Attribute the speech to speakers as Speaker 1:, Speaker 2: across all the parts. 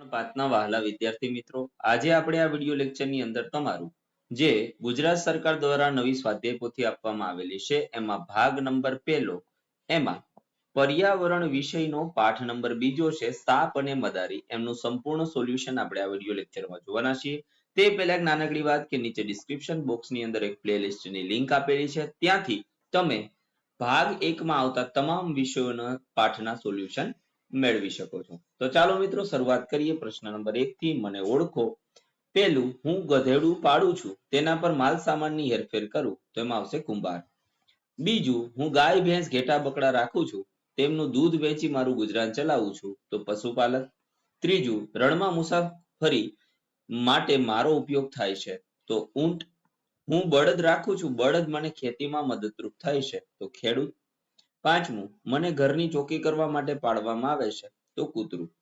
Speaker 1: પાંચના વહાલા વિદ્યાર્થી મિત્રો, આજે આપણે આ વીડિયો લેક્ચરની અંદર તમારું, જે ગુજરાત સરકાર દ્વારા નવી સ્વાધ્યાય પોથી આપવામાં આવેલી છે, એમાં ભાગ નંબર પહેલો, એમાં પર્યાવરણ વિષયનો પાઠ નંબર બીજો છે, સાપ અને મદારી, એમનું સંપૂર્ણ સોલ્યુશન આપણે આ વીડિયો લેક્ચરમાં જોવાના છીએ. તે પહેલા એક નાનકડી વાત કે નીચે ડિસ્ક્રિપ્શન બોક્સની અંદર એક પ્લેલિસ્ટની લિંક આપેલી છે, ત્યાંથી તમે ભાગ એકમાં આવતા તમામ વિષયોના પાઠના સોલ્યુશન મેળવી શકો છો. તો ચાલો મિત્રો શરૂઆત કરીએ પ્રશ્ન નંબર એક થી મને ઓળખો. પેલું, હું ગધેડું પાડું છું, તેના પર માલ સામાનની હેરફેર કરું, તો એમાં આવશે કુંભાર. બીજું, હું ગાય, ભેંસ, ઘેટા બકડા રાખું છું, તેમનું દૂધ વેચી મારું ગુજરાન ચલાવું છું, તો પશુપાલક. ત્રીજું, રણમાં મુસાફરી માટે મારો ઉપયોગ થાય છે, તો ઊંટ. હું બળદ રાખું છું, બળદ મને ખેતીમાં મદદરૂપ થાય છે, તો ખેડૂત. પાંચમું, મને ઘરની ચોકી કરવા માટે પાડવામાં આવે છે, તો કૂતરું.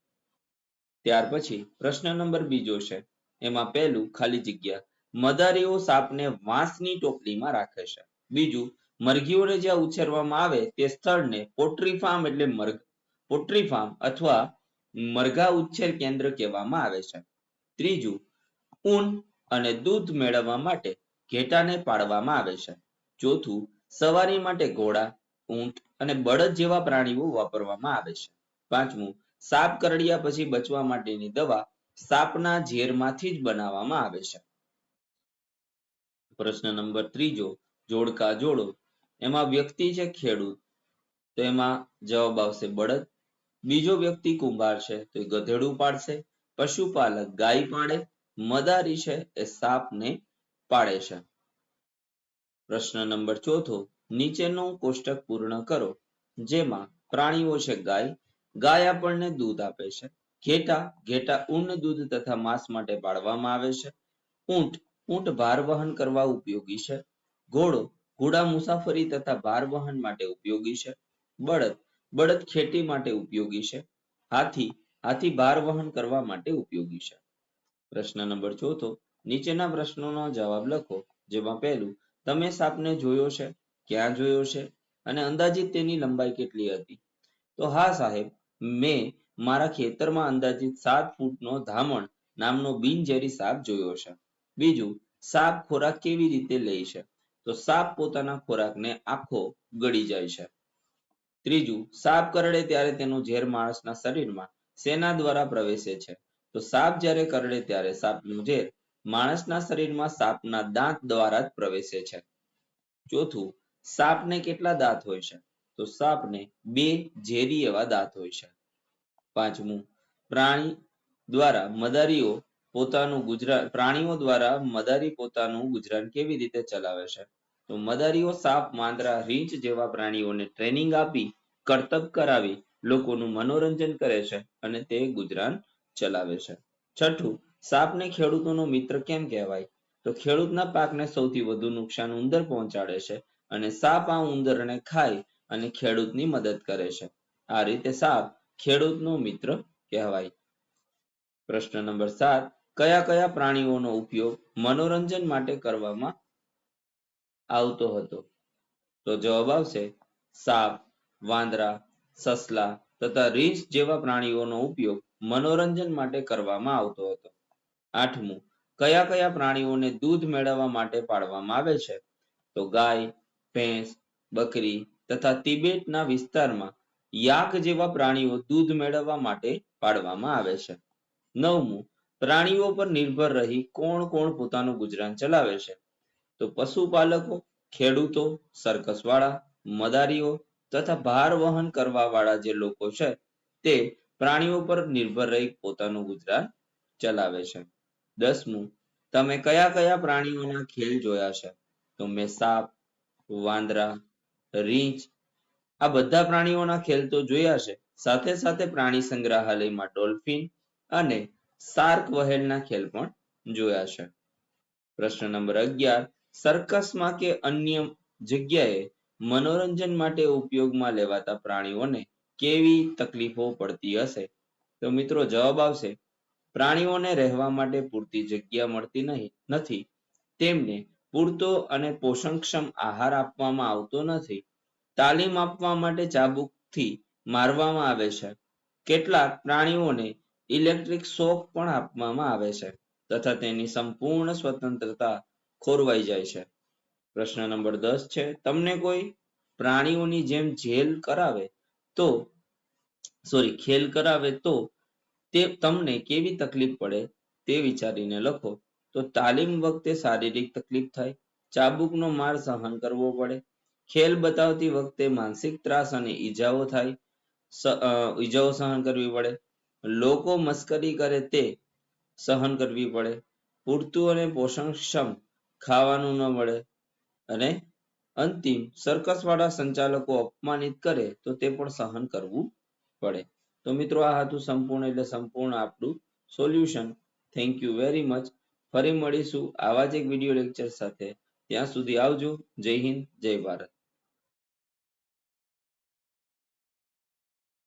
Speaker 1: ત્યાર પછી પ્રશ્ન નંબર બીજો છે, એમાં પહેલું ખાલી જગ્યા, મદારીઓ સાપને વાંસની ટોપલીમાં રાખે છે. બીજું, મરઘીઓને જ્યાં ઉછેરવામાં આવે તે સ્થળને પોટ્રી ફાર્મ એટલે મરઘ, પોટ્રી ફાર્મ અથવા મરઘા ઉછેર કેન્દ્ર કહેવામાં આવે છે. ત્રીજું, ઊન અને દૂધ મેળવવા માટે ઘેટાને પાડવામાં આવે છે. ચોથું, સવારી માટે ઘોડા, ઊંટ અને બળદ જેવા પ્રાણીઓ વાપરવામાં આવે છે. પાંચમું, સાપ કરડ્યા પછી બચવા માટેની દવા સાપના ઝેરમાંથી જ બનાવવામાં આવે છે. પ્રશ્ન નંબર ત્રીજો, જોડકા જોડો. એમાં વ્યક્તિ છે ખેડૂત, તો એમાં જવાબ આવશે બળદ. બીજો વ્યક્તિ કુંભાર છે, તો એ ગધેડું પાડશે. પશુપાલક ગાય પાડે, મદારી છે, એ સાપને પાડે છે. પ્રશ્ન નંબર ચોથો નીચેનું કોષ્ટક પૂર્ણ કરો, જેમાં પ્રાણીઓ છે ગાય. ગાય આપણને દૂધ આપે છે. ઘેટા ઘેટા ઊન દૂધ તથા માંસ માટે પાળવામાં આવે છે. ઊંટ ઊંટ ભાર વહન કરવા ઉપયોગી છે. ઘોડો, ઘોડા મુસાફરી તથા ભાર વહન માટે ઉપયોગી છે. બળદ બળદ ખેતી માટે ઉપયોગી છે. હાથી હાથી ભાર વહન કરવા માટે ઉપયોગી છે. પ્રશ્ન નંબર ચોથો, નીચેના પ્રશ્નોનો જવાબ લખો, જેમાં પહેલું, તમે સાપને જોયો છે. ક્યાં જોયો છે? અને અંદાજિત તેની લંબાઈ કેટલી હતી? તો હા સાહેબ, મેં મારા ખેતરમાં અંદાજિત સાત ફૂટનો ધામણ નામનો બિનઝેરી સાપ જોયો છે. બીજું, સાપ ખોરાક કેવી રીતે લે છે? તો સાપ પોતાના ખોરાકને આખો ગળી જાય છે. ત્રીજું, સાપ કરડે ત્યારે તેનું ઝેર માણસના શરીરમાં શેના દ્વારા પ્રવેશે છે. તો સાપ જ્યારે કરડે ત્યારે સાપનું ઝેર માણસના શરીરમાં સાપના દાંત દ્વારા જ પ્રવેશે છે. ચોથું સાપને કેટલા દાંત હોય છે? તો સાપને બે ઝેરી એવા દાંત હોય છે. પાંચમું, પ્રાણી દ્વારા મદારીઓ પોતાનું ગુજરાન, પ્રાણીઓ દ્વારા મદારી પોતાનું ગુજરાન કેવી રીતે ચલાવે છે? તો મદારીઓ સાપ, માંદરા રીંચ જેવા પ્રાણીઓને ટ્રેનિંગ આપી, કરતબ કરાવી, લોકોનું મનોરંજન કરે છે અને તે ગુજરાન ચલાવે છે. છઠ્ઠું, સાપને ખેડૂતોનો મિત્ર કેમ કહેવાય? તો ખેડૂતના પાકને સૌથી વધુ નુકસાન ઉંદર પહોંચાડે છે અને સાપ આ ઉંદરને ખાય અને ખેડૂતની મદદ કરે છે. આ રીતે સાપ ખેડૂતનો મિત્ર કહેવાય. પ્રશ્ન નંબર સાત, કયા કયા પ્રાણીઓનો ઉપયોગ મનોરંજન માટે કરવામાં આવતો હતો? તો જવાબ આવશે, સાપ, વાંદરા, સસલા તથા રીંછ જેવા પ્રાણીઓનો ઉપયોગ મનોરંજન માટે કરવામાં આવતો હતો. આઠમું, કયા કયા પ્રાણીઓને દૂધ મેળવવા માટે પાળવામાં આવે છે? તો ગાય ભેંસ, બકરી તથા તિબેટના વિસ્તારમાં યાક જેવા પ્રાણીઓ દૂધ મેળવવા માટે પાળવામાં આવે છે. નવમું, પ્રાણીઓ પર નિર્ભર રહી કોણ કોણ પોતાનું ગુજરાન ચલાવે છે? તો પશુપાલકો, ખેડૂતો, સરકસવાળા, મદારીઓ તથા ભાર વહન કરવા વાળા જે લોકો છે તે પ્રાણીઓ પર નિર્ભર રહી પોતાનું ગુજરાન ચલાવે છે. દસમું, તમે કયા કયા પ્રાણીઓના ખેલ જોયા છે? તો મેં સાપ વાંદરા, રીંછ, આ બધા પ્રાણીઓના ખેલ તો જોયા છે. સાથે સાથે પ્રાણી સંગ્રહાલયમાં ડોલ્ફિન અને સાર્ક વહેલના ખેલ પણ જોયા છે. પ્રશ્ન નંબર અગિયાર, સર્કસમાં કે અન્ય જગ્યાએ મનોરંજન માટે ઉપયોગમાં લેવાતા પ્રાણીઓને કેવી તકલીફો પડતી હશે? તો મિત્રો જવાબ આવશે, પ્રાણીઓને રહેવા માટે પૂરતી જગ્યા મળતી નહીં, નથી. તેમને પૂરતો અને પોષણક્ષમ આહાર આપવામાં આવતો નથી. તાલીમ આપવા માટે ચાબુકથી મારવામાં આવે છે. કેટલાક પ્રાણીઓને ઇલેક્ટ્રિક શોક પણ આપવામાં આવે છે તથા તેની સંપૂર્ણ સ્વતંત્રતા ખોરવાઈ જાય છે. પ્રશ્ન નંબર દસ છે, તમને કોઈ પ્રાણીઓની જેમ જેલ કરાવે તો સોરી ખેલ કરાવે તો તે તમને કેવી તકલીફ પડે તે વિચારીને લખો. તો તાલીમ વખતે શારીરિક તકલીફ થાય, ચાબુકનો માર સહન કરવો પડે, ખેલ બતાવતી વખતે માનસિક ત્રાસ અને ઈજાઓ થાય ઈજાઓ સહન કરવી પડે, લોકો મસ્કરી કરે તે સહન કરવી પડે, પૂરતું અને પોષણક્ષમ ખાવાનું ન મળે અને અંતિમ circus વાળા સંચાલકો અપમાનિત કરે તો તે પણ સહન કરવું પડે. તો મિત્રો આ હતું સંપૂર્ણ એટલે સંપૂર્ણ આપણું solution. Thank you very much. ફરી મળીશું આવા જ એક વીડિયો લેક્ચર સાથે. ત્યાં સુધી આવજો. જય હિન્દ, જય ભારત.